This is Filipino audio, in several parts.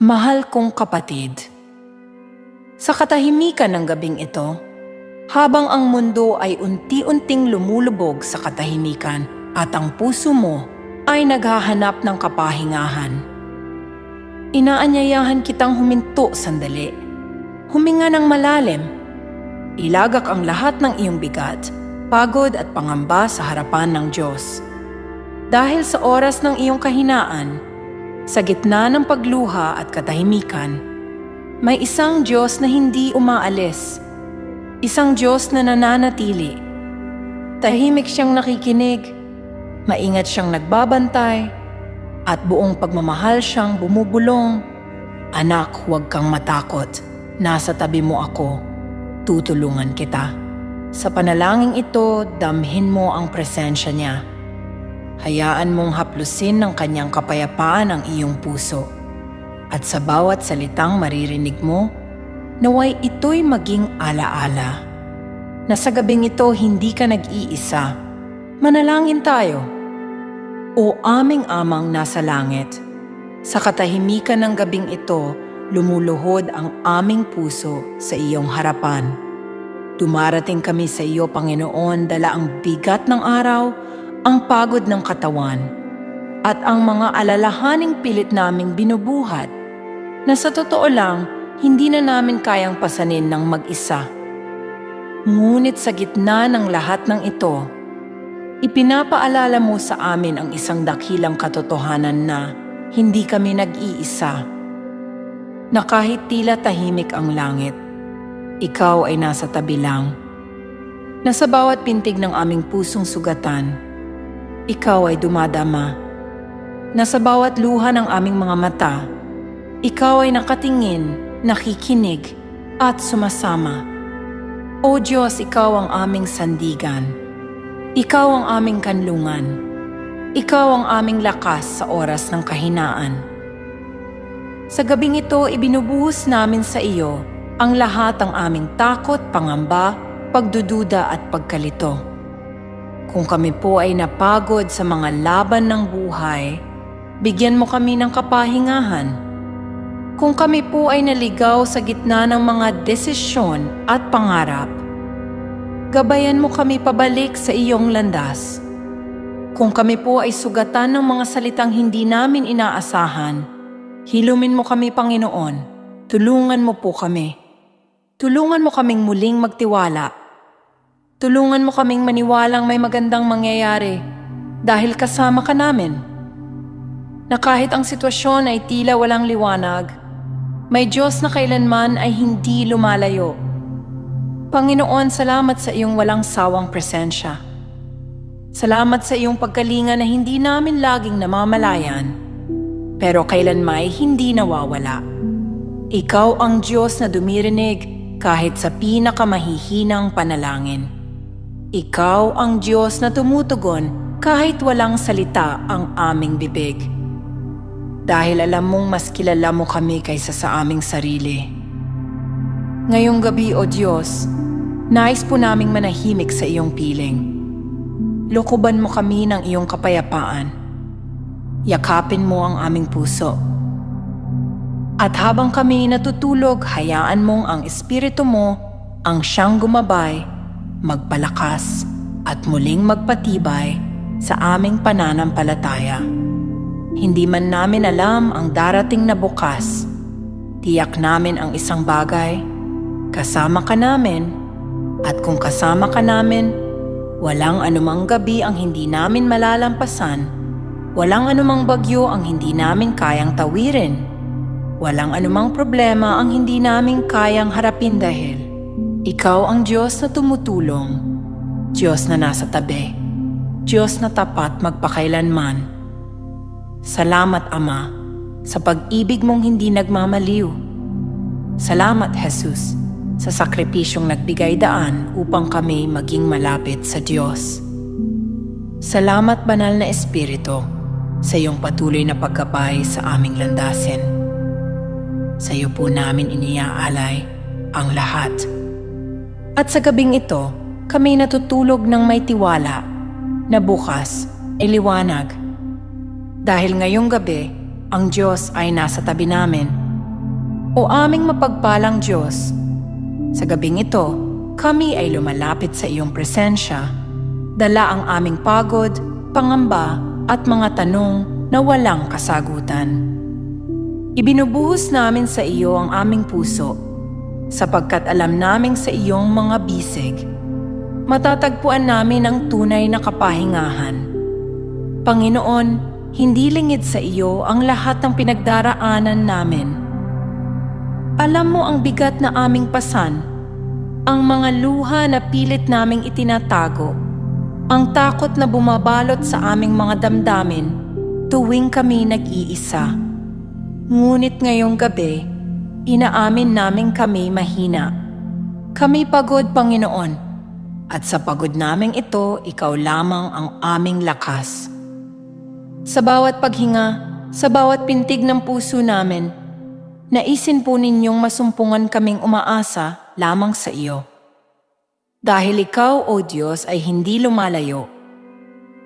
Mahal kong kapatid, sa katahimikan ng gabing ito, habang ang mundo ay unti-unting lumulubog sa katahimikan at ang puso mo ay naghahanap ng kapahingahan, inaanyayahan kitang huminto sandali, huminga ng malalim, ilagak ang lahat ng iyong bigat, pagod at pangamba sa harapan ng Diyos. Dahil sa oras ng iyong kahinaan, sa gitna ng pagluha at katahimikan, may isang Diyos na hindi umaalis. Isang Diyos na nananatili. Tahimik siyang nakikinig, maingat siyang nagbabantay, at buong pagmamahal siyang bumubulong. Anak, huwag kang matakot. Nasa tabi mo ako. Tutulungan kita. Sa panalangin ito, damhin mo ang presensya niya. Hayaan mong haplusin ng kanyang kapayapaan ang iyong puso. At sa bawat salitang maririnig mo, naway ito'y maging alaala. Na sa gabing ito hindi ka nag-iisa. Manalangin tayo. O aming amang nasa langit, sa katahimikan ng gabing ito, lumuluhod ang aming puso sa iyong harapan. Dumarating kami sa iyo, Panginoon, dala ang bigat ng araw, ang pagod ng katawan, at ang mga alalahaning pilit naming binubuhat na sa totoo lang, hindi na namin kayang pasanin ng mag-isa. Ngunit sa gitna ng lahat ng ito, ipinapaalala mo sa amin ang isang dakilang katotohanan na hindi kami nag-iisa. Na kahit tila tahimik ang langit, ikaw ay nasa tabi lang. Na sa bawat pintig ng aming pusong sugatan, ikaw ay dumadama. Na sa bawat luha ng aming mga mata, ikaw ay nakatingin, nakikinig, at sumasama. O Diyos, ikaw ang aming sandigan. Ikaw ang aming kanlungan. Ikaw ang aming lakas sa oras ng kahinaan. Sa gabing ito, ibinubuhos namin sa iyo ang lahat ng aming takot, pangamba, pagdududa at pagkalito. Kung kami po ay napagod sa mga laban ng buhay, bigyan mo kami ng kapahingahan. Kung kami po ay naligaw sa gitna ng mga desisyon at pangarap, gabayan mo kami pabalik sa iyong landas. Kung kami po ay sugatan ng mga salitang hindi namin inaasahan, hilumin mo kami Panginoon, tulungan mo po kami. Tulungan mo kaming muling magtiwala. Tulungan mo kaming maniwalang may magandang mangyayari dahil kasama ka namin. Na kahit ang sitwasyon ay tila walang liwanag, may Diyos na kailanman ay hindi lumalayo. Panginoon, salamat sa iyong walang sawang presensya. Salamat sa iyong pagkalinga na hindi namin laging namamalayan, pero kailanmay hindi nawawala. Ikaw ang Diyos na dumirinig kahit sa pinakamahihinang panalangin. Ikaw ang Diyos na tumutugon kahit walang salita ang aming bibig. Dahil alam mong mas kilala mo kami kaysa sa aming sarili. Ngayong gabi, O Diyos, nais po naming manahimik sa iyong piling. Lukuban mo kami ng iyong kapayapaan. Yakapin mo ang aming puso. At habang kami natutulog, hayaan mong ang espiritu mo ang siyang gumabay, magpalakas at muling magpatibay sa aming pananampalataya. Hindi man namin alam ang darating na bukas, tiyak namin ang isang bagay, kasama ka namin, at kung kasama ka namin, walang anumang gabi ang hindi namin malalampasan, walang anumang bagyo ang hindi namin kayang tawirin. Walang anumang problema ang hindi namin kayang harapin dahil ikaw ang Diyos na tumutulong, Diyos na nasa tabi, Diyos na tapat magpakailanman. Salamat Ama sa pag-ibig mong hindi nagmamaliw. Salamat Jesus sa sakripisyong nagbigay daan upang kami maging malapit sa Diyos. Salamat Banal na Espiritu sa iyong patuloy na pagkabay sa aming landasin. Sa iyo po namin iniaalay ang lahat. At sa gabing ito, kami natutulog ng may tiwala na bukas ay liwanag. Dahil ngayong gabi, ang Diyos ay nasa tabi namin O aming mapagpalang Diyos, sa gabing ito, kami ay lumalapit sa iyong presensya. Dala ang aming pagod, pangamba at mga tanong na walang kasagutan. Ibinubuhos namin sa iyo ang aming puso sapagkat alam naming sa iyong mga bisig. Matatagpuan namin ang tunay na kapahingahan. Panginoon, hindi lingid sa iyo ang lahat ng pinagdaraanan namin. Alam mo ang bigat na aming pasan, ang mga luha na pilit naming itinatago, ang takot na bumabalot sa aming mga damdamin tuwing kami nag-iisa. Ngunit ngayong gabi, inaamin namin kami mahina. Kami pagod, Panginoon, at sa pagod naming ito, ikaw lamang ang aming lakas. Sa bawat paghinga, sa bawat pintig ng puso namin, naisin po ninyong masumpungan kaming umaasa lamang sa iyo. Dahil ikaw, O Diyos, ay hindi lumalayo,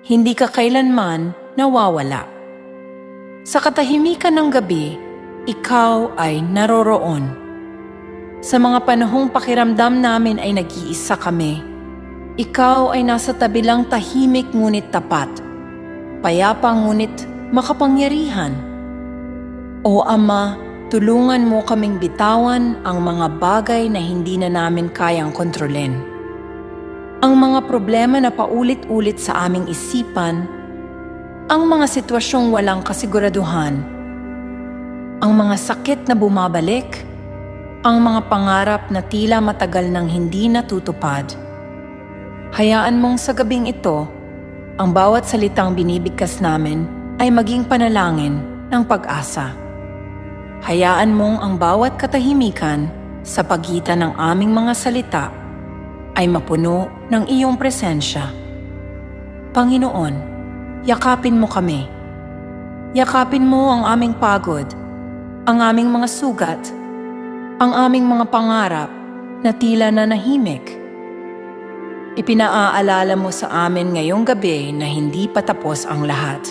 hindi ka kailanman nawawala. Sa katahimikan ng gabi, ikaw ay naroroon. Sa mga panahong pakiramdam namin ay nag-iisa kami, ikaw ay nasa tabi lang tahimik ngunit tapat, payapa ngunit makapangyarihan. O Ama, tulungan mo kaming bitawan ang mga bagay na hindi na namin kayang kontrolin. Ang mga problema na paulit-ulit sa aming isipan, ang mga sitwasyong walang kasiguraduhan, ang mga sakit na bumabalik, ang mga pangarap na tila matagal nang hindi natutupad. Hayaan mong sa gabing ito, ang bawat salitang binibigkas namin ay maging panalangin ng pag-asa. Hayaan mong ang bawat katahimikan sa pagitan ng aming mga salita ay mapuno ng iyong presensya. Panginoon, yakapin mo kami. Yakapin mo ang aming pagod, ang aming mga sugat, ang aming mga pangarap na tila na nahimik. Ipinaaalala mo sa amin ngayong gabi na hindi pa tapos ang lahat.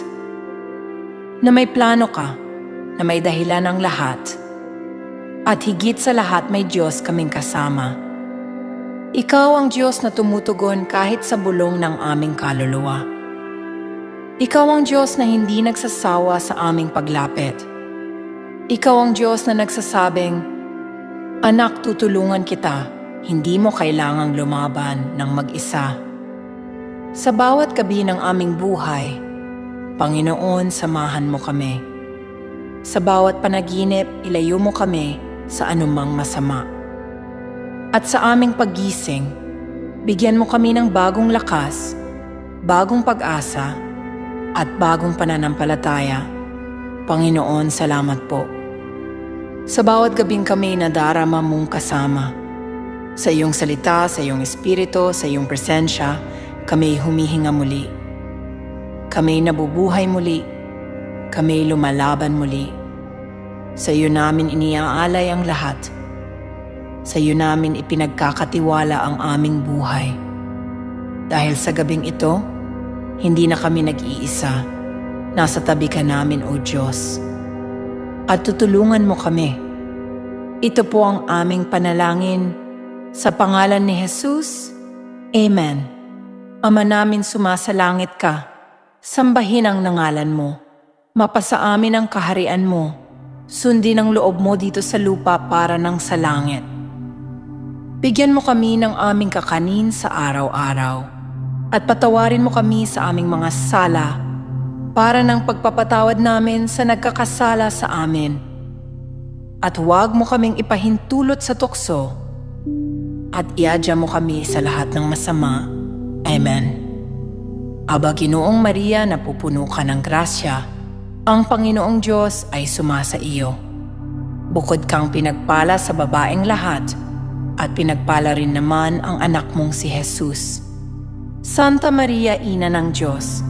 Na may plano ka, na may dahilan ang lahat. At higit sa lahat may Diyos kaming kasama. Ikaw ang Diyos na tumutugon kahit sa bulong ng aming kaluluwa. Ikaw ang Diyos na hindi nagsasawa sa aming paglapit. Ikaw ang Diyos na nagsasabing, Anak, tutulungan kita, hindi mo kailangang lumaban ng mag-isa. Sa bawat gabi ng aming buhay, Panginoon, samahan mo kami. Sa bawat panaginip, ilayo mo kami sa anumang masama. At sa aming paggising, bigyan mo kami ng bagong lakas, bagong pag-asa, at bagong pananampalataya. Panginoon, salamat po. Sa bawat gabing kami nadarama mong kasama. Sa iyong salita, sa iyong espiritu, sa iyong presensya, kami humihinga muli. Kami nabubuhay muli. Kami lumalaban muli. Sa iyo namin iniaalay ang lahat. Sa iyo namin ipinagkakatiwala ang aming buhay. Dahil sa gabing ito, hindi na kami nag-iisa. Nasa tabi ka namin, O Diyos. At tutulungan mo kami. Ito po ang aming panalangin. Sa pangalan ni Jesus, Amen. Ama namin sumasalangit ka, sambahin ang nangalan mo. Mapasa amin ang kaharian mo. Sundin ang loob mo dito sa lupa para ng sa langit. Bigyan mo kami ng aming kakanin sa araw-araw at patawarin mo kami sa aming mga sala para ng pagpapatawad namin sa nagkakasala sa amin. At huwag mo kaming ipahintulot sa tukso at iadya mo kami sa lahat ng masama. Amen. Aba Ginoong Maria na pupuno ka ng grasya, ang Panginoong Diyos ay sumasa iyo. Bukod kang pinagpala sa babaeng lahat, at pinagpala rin naman ang anak mong si Jesus. Santa Maria, Ina ng Diyos,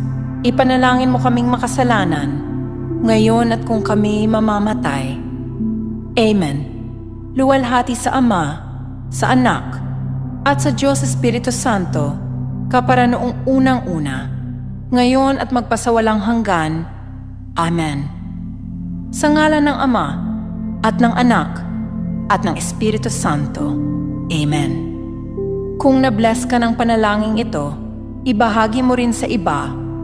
ipanalangin mo kaming makasalanan, ngayon at kung kami mamamatay. Amen. Luwalhati sa Ama, sa Anak, at sa Diyos Espiritu Santo, kapara noong unang-una, ngayon at magpasawalang hanggan. Amen. Sa ngalan ng Ama, at ng Anak, at ng Espiritu Santo. Amen. Kung nabless ka ng panalangin ito, ibahagi mo rin sa iba